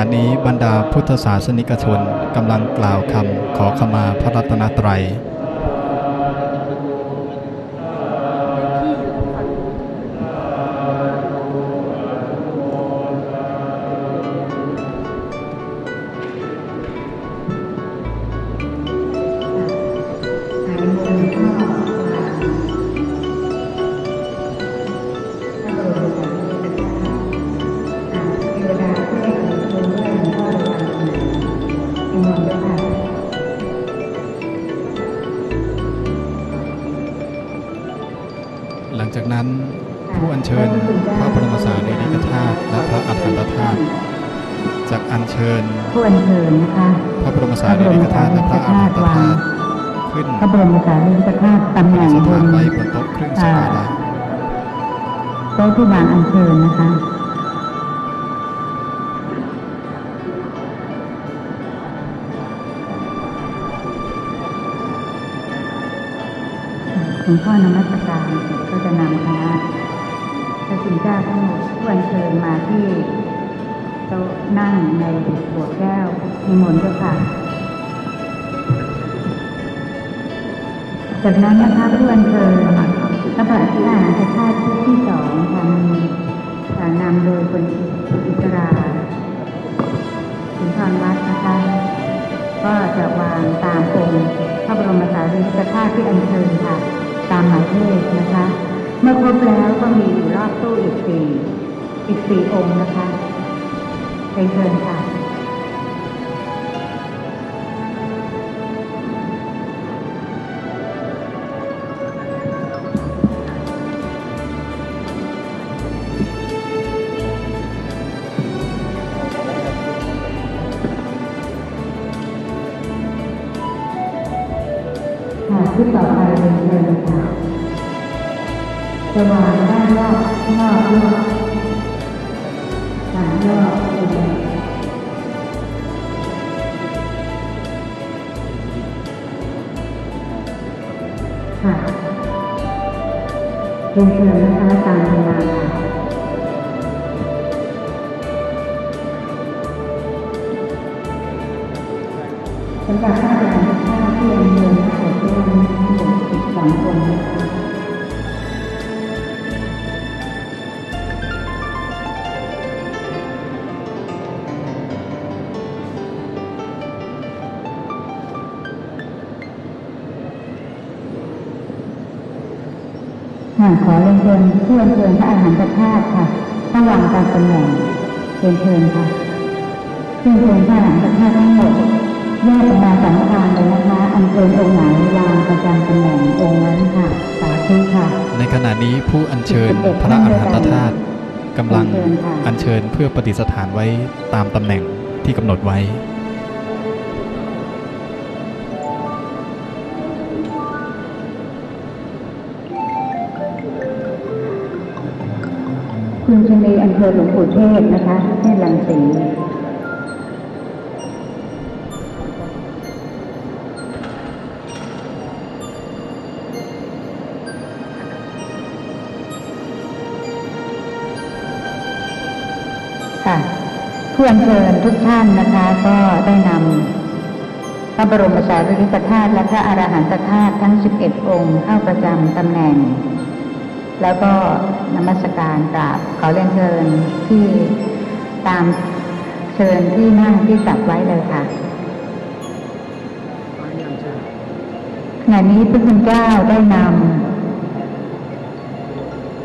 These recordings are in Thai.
ณะนี้บรรดาพุทธศาสนิกชนกำลังกล่าวคำขอขมาพระรัตนตรัย เชิญผู้อัญเชิญนะคะพระบรมสารีริกธาตุและพระอัฏฐันตธาตุขึ้นพระบรมสารีริกธาตุตำแหน่งสบถานนไว้บนโต๊ะเครื่องสักการะโต๊ะที่วางอัญเชิญนะคะคุณพ่อนมัสการเสร็จก็จะนำคณะพระคุณเจ้าทั้งหมดผู้อัญเชิญมาที่ โต๊ะนั่งในโบสถ์แก้วนิมนต์เจ้าค่ะ จากนั้นนะคะผู้อัญเชิญพระบาทที่อาหารชาติที่สองค่ะมีอ่านำโดยคุณอิสราสุนทรวัดนะคะ ก็จะวางตามองค์พระบรมสารีริกธาตุที่อัญเชิญค่ะ ตามหมายเลขนะคะ เมื่อครบแล้วก็มีอยู่รอบตู้อีกสี่อีกสี่องค์นะคะ เรียนเชิญค่ะค่ะที่ต่อไปเรียนเชิญค่ะจะวางด้านนอกนอกนอกหางนอก เรียนเชิ ขอเรียนเชิญผู้เรียนเชิญพระอาหารประทาตุค่ะระหว่างการตำแหน่งเรียนเชิญค่ะซึ่งเป็นพระหลังประธาตุทั้งหมดแยกออกมาสังฆานเลยนะคะ อันเชิญองค์ไหนวางประจำตำแหน่งองค์นั้นค่ะ สาธุค่ะ ในขณะนี้ผู้อัญเชิญพระอัฏฐันตธาตุกำลังอัญเชิญเพื่อปฏิสถานไว้ตามตำแหน่งที่กำหนดไว้ คุณชนีอันเชิญหลวงปู่เทศนะคะเทศลังสีค่ะผู้อัญเชิญทุกท่านนะคะก็ได้นำพระบรมสารีริกธาตุและพระอรหันตธาตุทั้ง 11 องค์เข้าประจำตำแหน่ง แล้วก็นมัสการกราบขอเรียนเชิญที่ตามเชิญที่นั่งที่จัดไว้เลยค่ะขณะนี้พระคุณเจ้าได้นำ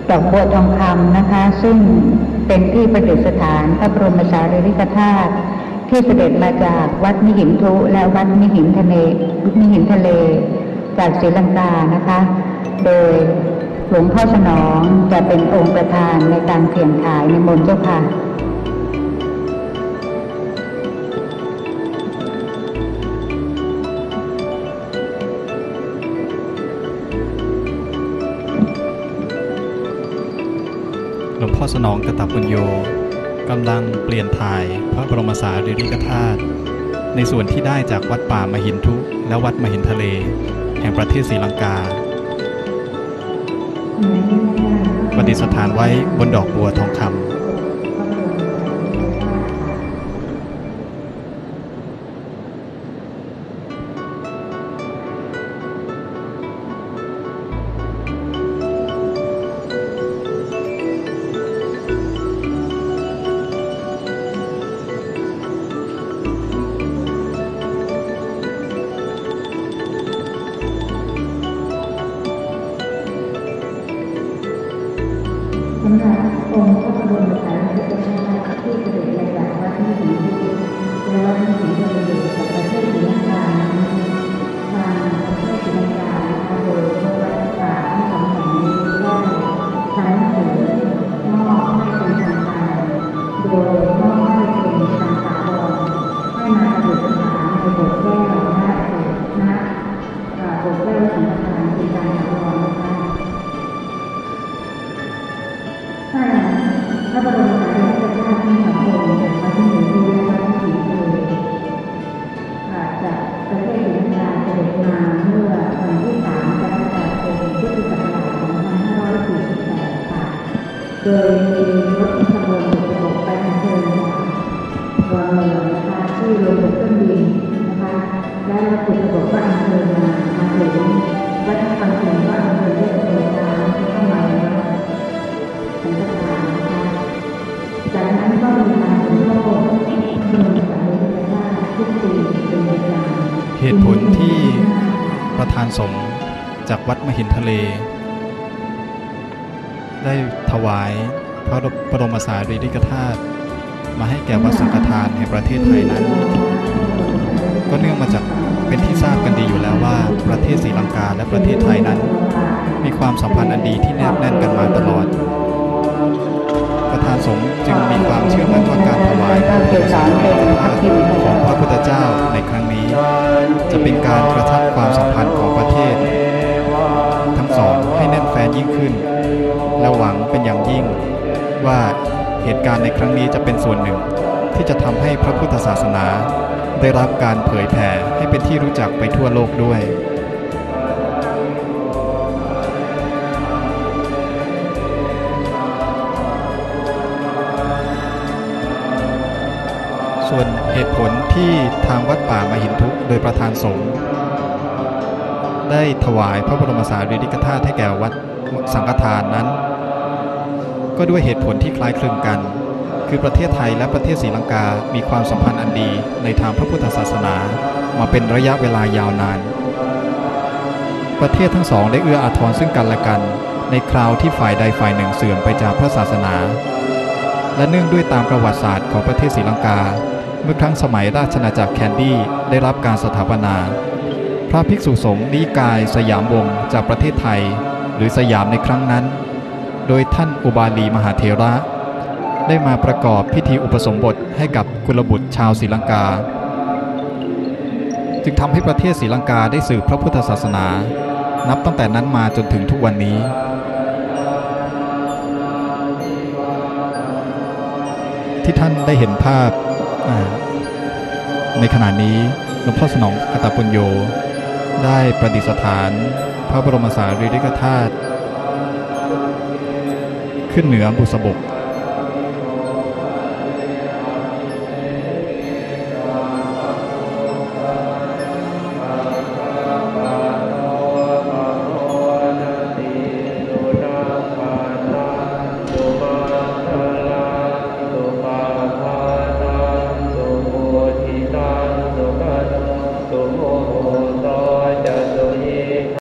ดอกบัวทองคำนะคะ ซึ่งเป็นที่ประดิษฐานพระบรมสารีริกธาตุที่เสด็จมาจากวัดมิหินทุและวัดมิหินทะเลมิหินทะเล จากศรีลังกานะคะ โดย ลวงพ่อสนองจะเป็นองค์ประธานในการเขียนขายในมนเจ้าค่ะหลวงพ่อสนองกตปุญโยกำลังเปลี่ยนถ่ายพระบรมสารีริกธาตุในส่วนที่ได้จากวัดป่ามหินทุและวัดมหินทะเล แห่งประเทศศรีลังกา ประดิษฐานไว้บนดอกบัวทองคำ โดยมีรถขบวนบุษบกไปอัญเชิญจากดอนเมืองนะคะที่โรงรถเครื่องบินนะคะและรถบุษบกก็อัญเชิญมามาถึงวัดบางเขนก็อัญเชิญด้วยขบวนช้างเข้ามาในวัดสังฆทานจากนั้นก็มีการสมโภชขนมสามีพระเจ้าทุกปีเป็นประจำเหตุผลที่ประธานสงฆ์จากวัดมหินทะเล ได้ถวายพระบรมสารีริกธาตุมาให้แก่วัดสังฆทานแห่งประเทศไทยนั้น ก็เนื่องมาจากเป็นที่ทราบกันดีอยู่แล้วว่าประเทศศรีลังกาและประเทศไทยนั้น มีความสัมพันธ์อันดีที่แนบแน่นกันมาตลอด ประธานสงฆ์จึงมีความเชื่อมั่นว่าการถวายพระบรมสารีริกธาตุของพระพุทธเจ้าในครั้งนี้ จะเป็นการกระชับความสัมพันธ์ของประเทศ ทั้งสองให้แน่นแฟนยิ่งขึ้น และหวังเป็นอย่างยิ่ง ว่าเหตุการณ์ในครั้งนี้จะเป็นส่วนหนึ่ง ที่จะทำให้พระพุทธศาสนา ได้รับการเผยแผ่ให้เป็นที่รู้จักไปทั่วโลกด้วยส่วนเหตุผลที่ทางวัดป่ามหินทุกโดยประธานสงฆ์ได้ถวายพระบรมสารีริกธาตุให้แก่วัด สังฆทานนั้น ก็ด้วยเหตุผลที่คล้ายคลึงกัน คือประเทศไทยและประเทศศรีลังกา มีความสัมพันธ์อันดีในทางพระพุทธศาสนา มาเป็นระยะเวลายาวนาน ประเทศทั้งสองได้เอื้ออาทรซึ่งกันและกัน ในคราวที่ฝ่ายใดฝ่ายหนึ่งเสื่อมไปจากพระศาสนา และเนื่องด้วยตามประวัติศาสตร์ของประเทศศรีลังกา เมื่อครั้งสมัยราชนาจักรแคนดี้ได้รับการสถาปนาพระภิกษุสงฆ์นิกายสยามวงศ์จากประเทศไทย หรือสยามในครั้งนั้น โดยท่านอุบาลีมหาเถระ ได้มาประกอบพิธีอุปสมบทให้กับกุลบุตรชาวศรีลังกา จึงทำให้ประเทศศรีลังกาได้สืบพระพุทธศาสนา นับตั้งแต่นั้นมาจนถึงทุกวันนี้ที่ท่านได้เห็นภาพในขณะนี้หลวงพ่อสนองกตปุญโยได้ประดิษฐาน พระบรมสารีริกธาตุขึ้นเหนือบุษบก